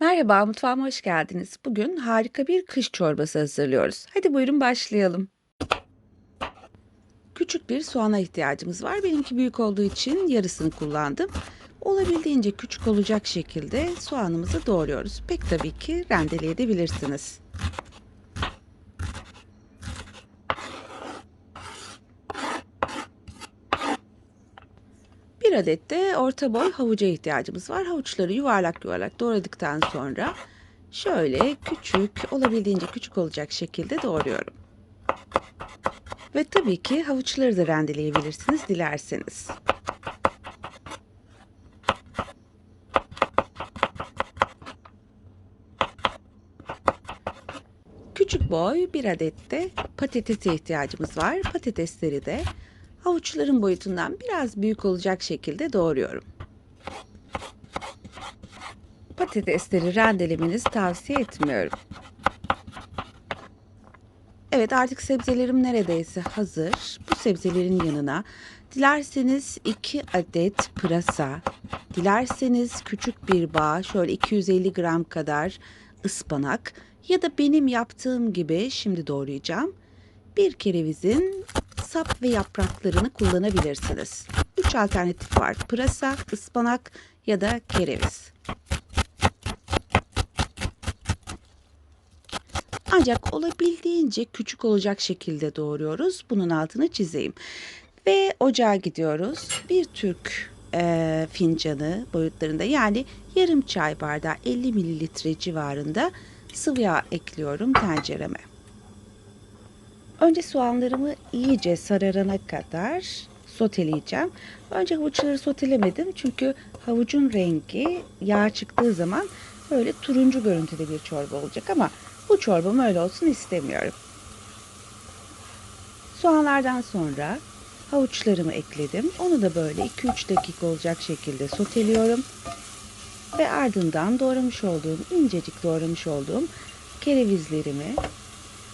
Merhaba, mutfağıma hoş geldiniz. Bugün harika bir kış çorbası hazırlıyoruz. Hadi buyurun başlayalım. Küçük bir soğana ihtiyacımız var. Benimki büyük olduğu için yarısını kullandım. Olabildiğince küçük olacak şekilde soğanımızı doğruyoruz. Pek tabii ki rendeleyebilirsiniz. Bir adet de orta boy havuca ihtiyacımız var. Havuçları yuvarlak yuvarlak doğradıktan sonra şöyle küçük, olabildiğince küçük olacak şekilde doğruyorum. Ve tabii ki havuçları da rendeleyebilirsiniz dilerseniz. Küçük boy bir adet de patatese ihtiyacımız var. Patatesleri de havuçların boyutundan biraz büyük olacak şekilde doğruyorum. Patatesleri rendelemenizi tavsiye etmiyorum. Evet artık sebzelerim neredeyse hazır. Bu sebzelerin yanına dilerseniz 2 adet pırasa, dilerseniz küçük bir bağ şöyle 250 gram kadar ıspanak ya da benim yaptığım gibi şimdi doğrayacağım. Bir kerevizin sap ve yapraklarını kullanabilirsiniz. Üç alternatif var. Pırasa, ıspanak ya da kereviz. Ancak olabildiğince küçük olacak şekilde doğruyoruz. Bunun altını çizeyim. Ve ocağa gidiyoruz. Bir Türk e, fincanı boyutlarında yani yarım çay bardağı 50 mililitre civarında sıvı yağ ekliyorum tencereme. Önce soğanlarımı iyice sararana kadar soteleyeceğim. Önce havuçları sotelemedim çünkü havucun rengi yağ çıktığı zaman böyle turuncu görüntüde bir çorba olacak ama bu çorbam öyle olsun istemiyorum. Soğanlardan sonra havuçlarımı ekledim. Onu da böyle 2-3 dakika olacak şekilde soteliyorum. Ve ardından doğramış olduğum, incecik doğramış olduğum kerevizlerimi,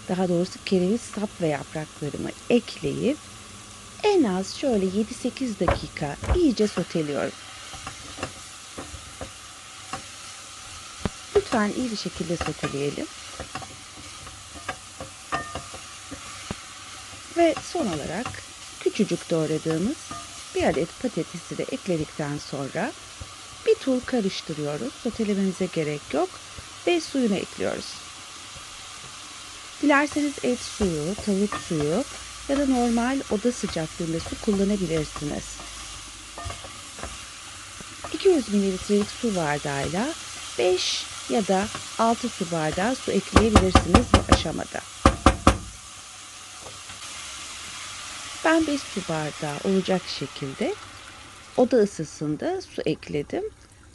daha doğrusu kereviz sap ve yapraklarımı ekleyip en az şöyle 7-8 dakika iyice soteliyorum. Lütfen iyi bir şekilde soteleyelim. Ve son olarak küçücük doğradığımız bir adet patatesi de ekledikten sonra bir tur karıştırıyoruz. Sotelememize gerek yok ve suyunu ekliyoruz. Dilerseniz et suyu, tavuk suyu ya da normal oda sıcaklığında su kullanabilirsiniz. 200 mililitrelik su bardağıyla 5 ya da 6 su bardağı su ekleyebilirsiniz bu aşamada. Ben 5 su bardağı olacak şekilde oda ısısında su ekledim.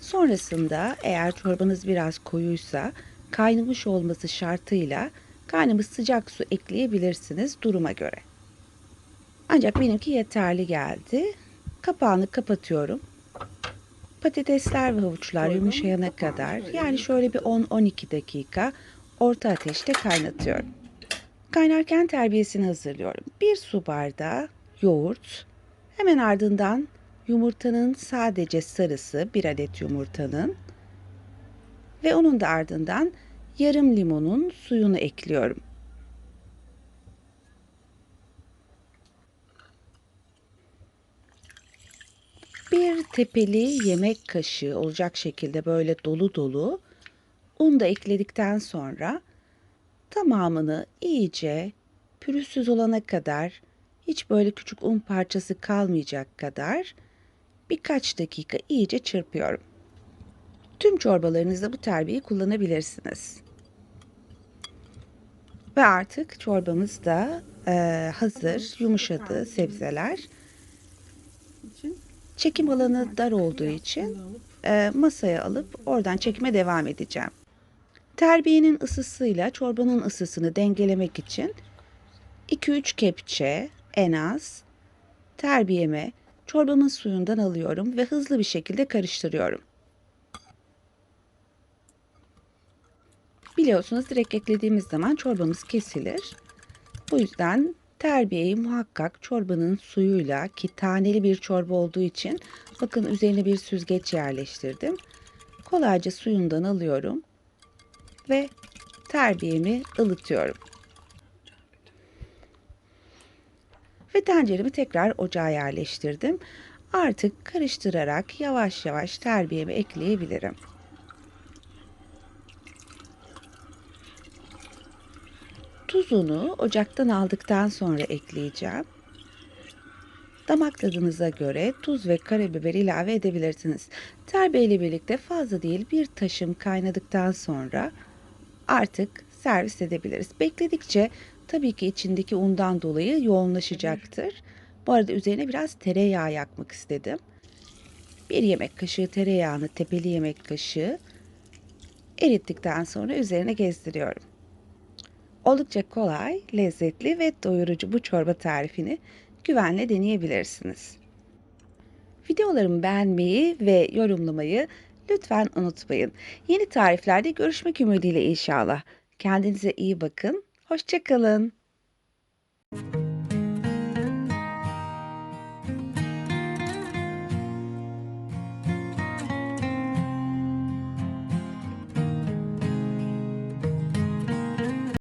Sonrasında eğer çorbanız biraz koyuysa kaynamış olması şartıyla kaynamış sıcak su ekleyebilirsiniz duruma göre. Ancak benimki yeterli geldi. Kapağını kapatıyorum. Patatesler ve havuçlar yumuşayana kadar yani şöyle bir 10-12 dakika orta ateşte kaynatıyorum. Kaynarken terbiyesini hazırlıyorum. Bir su bardağı yoğurt, hemen ardından yumurtanın sadece sarısı, bir adet yumurtanın ve onun da ardından yarım limonun suyunu ekliyorum. Bir tepeli yemek kaşığı olacak şekilde böyle dolu dolu un da ekledikten sonra tamamını iyice pürüzsüz olana kadar hiç böyle küçük un parçası kalmayacak kadar birkaç dakika iyice çırpıyorum. Tüm çorbalarınızda bu terbiyeyi kullanabilirsiniz. Ve artık çorbamız da e, hazır, yumuşadı sebzeler. Çekim alanı dar olduğu için e, masaya alıp oradan çekime devam edeceğim. Terbiyenin ısısıyla çorbanın ısısını dengelemek için 2-3 kepçe en az terbiyeme çorbamın suyundan alıyorum ve hızlı bir şekilde karıştırıyorum. Biliyorsunuz direkt eklediğimiz zaman çorbamız kesilir. Bu yüzden terbiyeyi muhakkak çorbanın suyuyla ki taneli bir çorba olduğu için bakın üzerine bir süzgeç yerleştirdim. kolayca suyundan alıyorum ve terbiyemi ılıtıyorum. Ve tenceremi tekrar ocağa yerleştirdim. Artık karıştırarak yavaş yavaş terbiyemi ekleyebilirim. Tuzunu ocaktan aldıktan sonra ekleyeceğim. Damak tadınıza göre tuz ve karabiber ilave edebilirsiniz. Terbiye ile birlikte fazla değil bir taşım kaynadıktan sonra artık servis edebiliriz. Bekledikçe tabii ki içindeki undan dolayı yoğunlaşacaktır. Bu arada üzerine biraz tereyağı yakmak istedim. Bir yemek kaşığı tereyağını tepeli yemek kaşığı erittikten sonra üzerine gezdiriyorum. Oldukça kolay, lezzetli ve doyurucu bu çorba tarifini güvenle deneyebilirsiniz. Videolarımı beğenmeyi ve yorumlamayı lütfen unutmayın. Yeni tariflerde görüşmek ümidiyle inşallah. Kendinize iyi bakın. Hoşçakalın.